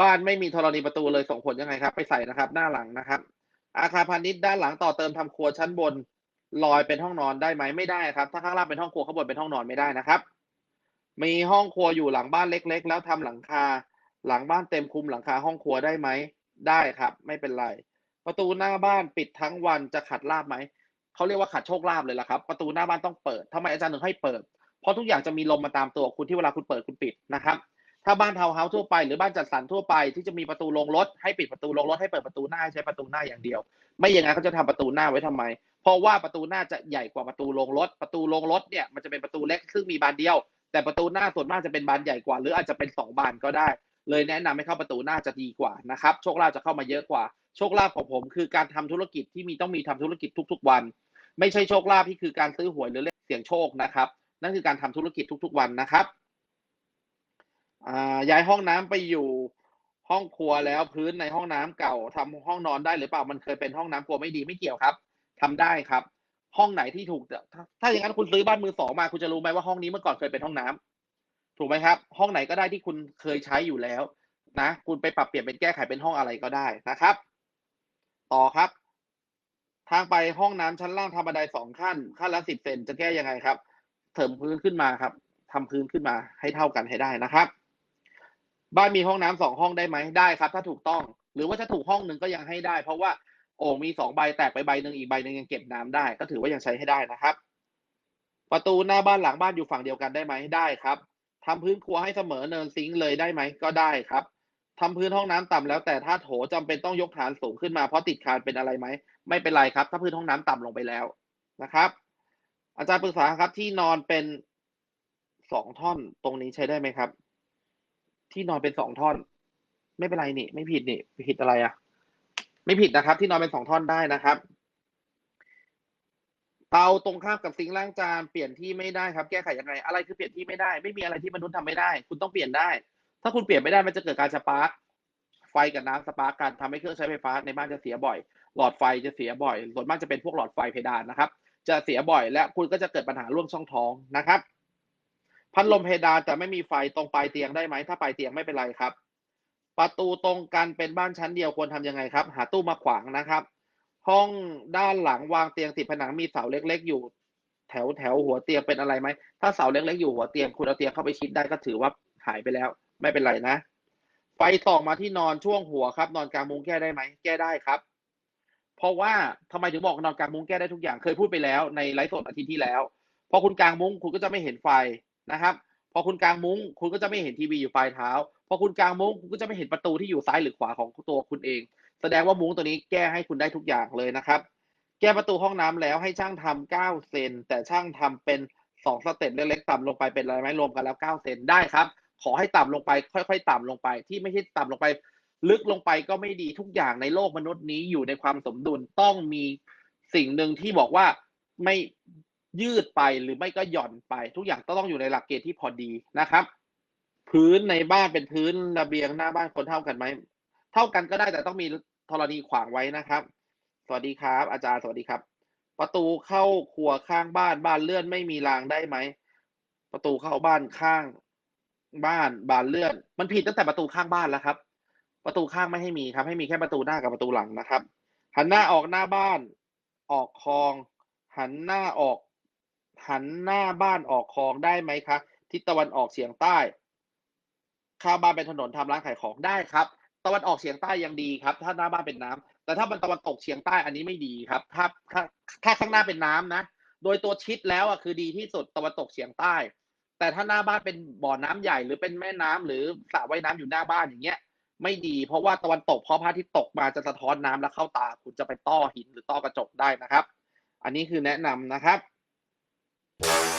บ้านไม่มีธรณีประตูเลยส่งผลยังไงครับ ไปใส่นะครับ หน้าหลังนะครับ อาคารพาณิชย์ด้านหลังต่อเติมทำครัวชั้นบนลอยเป็นห้องนอนได้ไหมไม่ได้ครับ ถ้าข้างล่างเป็นห้องครัวข้างบนเป็นห้องนอนไม่ได้นะครับ มีห้องครัวอยู่หลังบ้านเล็ก ๆ แล้วทำหลังคา หลังบ้านเต็มคุมหลังคาห้องครัวได้ไหมได้ครับ ไม่เป็นไร ประตูหน้าบ้านปิดทั้งวันจะขัดลาบไหมเขาเรียกว่าขัดโชคลาภเลยล่ะครับ ประตูหน้าบ้านต้องเปิดทำไมอาจารย์ถึงให้เปิด เพราะทุกอย่างจะมีลมมาตามตัวคุณที่เวลาคุณเปิดคุณปิดนะครับ ถ้าบ้านทาวน์เฮาส์ทั่วไปหรือบ้านจัดสรรทั่วไปที่จะมีประตูลงรถให้ปิดประตูลงรถให้เปิดประตูหน้าให้ใช้ประตูหน้าอย่างเดียว ไม่อย่างนั้นเขาจะทำประตูหน้าไว้ทำไม เพราะว่าประตูหน้าจะใหญ่กว่าประตูลงรถ ประตูลงรถเนี่ยมันจะเป็นประตูเล็กซึ่งมีบานเดียว แต่ประตูหน้าส่วนมากจะเป็นบานใหญ่กว่า หรืออาจจะเป็นสองบานก็ได้ เลยแนะนำให้เข้าประตูหน้าจะดีกว่านะครับโชคลาภจะเข้ามาเยอะกว่า โชคลาภของผมคือการทำธุรกิจที่มีต้องมีทำธุรกิจทุก ๆ วัน ไม่ใช่โชคลาภที่คือการซื้อหวยหรือเล่นเสี่ยงโชคนะครับ นั่นคือการทำธุรกิจทุก ๆ วันนะครับ อ่าย้ายห้องน้ำไปอยู่ห้องครัวแล้วพื้นในห้องน้ำเก่าทำห้องนอนได้หรือเปล่ามันเคยเป็นห้องน้ำครัวไม่ดีไม่เกี่ยวครับทำได้ครับ ห้องไหนที่ถูกถ้าอย่างนั้นคุณซื้อบ้านมือสองมาคุณจะรู้ไหมว่าห้องนี้เมื่อก่อนเคยเป็นห้องน้ำถูกไหมครับ ห้องไหนก็ได้ที่คุณเคยใช้อยู่แล้ว นะ คุณไปปรับเปลี่ยนเป็นแก้ไขเป็นห้องอะไรก็ได้นะครับ ต่อครับ ทางไปห้องน้ำชั้นล่างทำบันไดสองขั้น ขั้นละสิบเซนจะแก้ยังไงครับเถิมพื้นขึ้นมาครับทำพื้นขึ้นมาให้เท่ากันให้ได้นะครับ บ้านมีห้องน้ำสองห้องได้ไหมได้ครับ ถ้าถูกต้อง หรือว่าถ้าถูกห้องหนึ่งก็ยังให้ได้ เพราะว่าโอ่งมีสองใบแตกไปใบหนึ่งอีกใบหนึ่งยังเก็บน้ำได้ ก็ถือว่ายังใช้ให้ได้นะครับ ประตูหน้าบ้านหลังบ้านอยู่ฝั่งเดียวกันได้ไหมได้ครับทำพื้นครัวให้เสมอเนินซิงค์เลยได้ไหมก็ได้ครับทำพื้นห้องน้ำต่ำแล้วแต่ถ้าโถจำเป็นต้องยกฐานสูงขึ้นมาเพราะติดคานเป็นอะไรไหมไม่เป็นไรครับ ถ้าพื้นห้องน้ำต่ำลงไปแล้วนะครับ อาจารย์ปรึกษาครับที่นอนเป็นสองท่อนตรงนี้ใช้ได้ไหมครับ ที่นอนเป็นสองท่อน ไม่เป็นไรนี่ ไม่ผิดนี่ผิดอะไรอะ่ะ ไม่ผิดนะครับ ที่นอนเป็นสองท่อนได้นะครับเตาตรงข้ามกับซิงล้างจานเปลี่ยนที่ไม่ได้ครับแก้ไขยังไง อะไรคือเปลี่ยนที่ไม่ได้ ไม่มีอะไรที่มนุษย์ทำไม่ได้ คุณต้องเปลี่ยนได้ ถ้าคุณเปลี่ยนไม่ได้มันจะเกิดการสปาร์กไฟกับน้ำสปาร์กกันทำให้เครื่องใช้ไฟฟ้าในบ้านจะเสียบ่อย หลอดไฟจะเสียบ่อยส่วนมากจะเป็นพวกหลอดไฟเพดานนะครับ จะเสียบ่อยและคุณก็จะเกิดปัญหาร่วมช่องท้องนะครับ พัดลมเพดานจะไม่มีไฟตรงปลายเตียงได้ไหมถ้าปลายเตียงไม่เป็นไรครับ ประตูตรงกันเป็นบ้านชั้นเดียวควรทำยังไงครับ หาตู้มาขวางนะครับ ห้องด้านหลังวางเตียงติดผนังมีเสาเล็ก ๆ อยู่ แถวแถวหัวเตียงเป็นอะไรไหมถ้าเสาเล็ก ๆ อยู่หัวเตียงคุณเอาเตียงเข้าไปชิดได้ก็ถือว่าหายไปแล้ว ไม่เป็นไรนะไฟส่องมาที่นอนช่วงหัวครับ นอนกลางมุ้งแก้ได้ไหมแก้ได้ครับ เพราะว่าทำไมถึงบอกนอนกลางมุ้งแก้ได้ทุกอย่างเคยพูดไปแล้วในไลฟ์สดอาทิตย์ที่แล้วพอคุณกลางมุ้งคุณก็จะไม่เห็นไฟ นะครับพอคุณกลางมุ้งคุณก็จะไม่เห็นทีวีอยู่ปลายเท้าพอคุณกลางมุ้งคุณก็จะไม่เห็นประตูที่อยู่ซ้ายหรือขวาของตัวคุณเอง แสดงว่ามุ้งตัวนี้แก้ให้คุณได้ทุกอย่างเลยนะครับ แก้ประตูห้องน้ำแล้วให้ช่างทำเก้าเซนแต่ช่างทำเป็นสองสเต็ปเล็กๆต่ำลงไปเป็นอะไรไหมรวมกันแล้วเก้าเซนได้ครับ ขอให้ต่ำลงไป ค่อย ๆ ต่ำลงไป ที่ไม่ใช่ต่ำลงไป ลึกลงไปก็ไม่ดีทุกอย่างในโลกมนุษย์นี้อยู่ในความสมดุลต้องมีสิ่งหนึ่งที่บอกว่าไม่ ยืดไปหรือไม่ก็หย่อนไป ทุกอย่างต้องอยู่ในหลักเกณฑ์ที่พอดีนะครับ พื้นในบ้านเป็นพื้นระเบียงหน้าบ้านคนเท่ากันไหมเท่ากันก็ได้แต่ต้องมีธรณีขวางไว้นะครับ สวัสดีครับ อาจารย์สวัสดีครับ ประตูเข้าครัวข้างบ้านบ้านเลื่อนไม่มีรางได้ไหมประตูเข้าบ้านข้างบ้านบานเลื่อน มันผิดตั้งแต่ประตูข้างบ้านแล้วครับ ประตูข้างไม่ให้มีครับ ให้มีแค่ประตูหน้ากับประตูหลังนะครับ หันหน้าออกหน้าบ้าน ออกคลอง หันหน้าออก หันหน้าบ้านออกคลองได้ไหมครับทิศตะวันออกเฉียงใต้ข้างบ้านเป็นถนนทำร้านขายของได้ครับ ตะวันออกเฉียงใต้ยังดีครับ ถ้าหน้าบ้านเป็นน้ำแต่ถ้ามันตะวันตกเฉียงใต้อันนี้ไม่ดีครับ ถ้าถ้าถ้าข้างหน้าเป็นน้ำนะ โดยตัวชิดแล้วอะคือดีที่สุดตะวันตกเฉียงใต้ แต่ถ้าหน้าบ้านเป็นบ่อน้ำใหญ่หรือเป็นแม่น้ำหรือสระว่ายน้ำอยู่หน้าบ้านอย่างเงี้ย ไม่ดีเพราะว่าตะวันตกเพอพระอาทิตย์ตกมาจะสะท้อนน้ำแล้วเข้าตา คุณจะไปต้อหินหรือต้อกระจกได้นะครับ อันนี้คือแนะนำนะครับ people.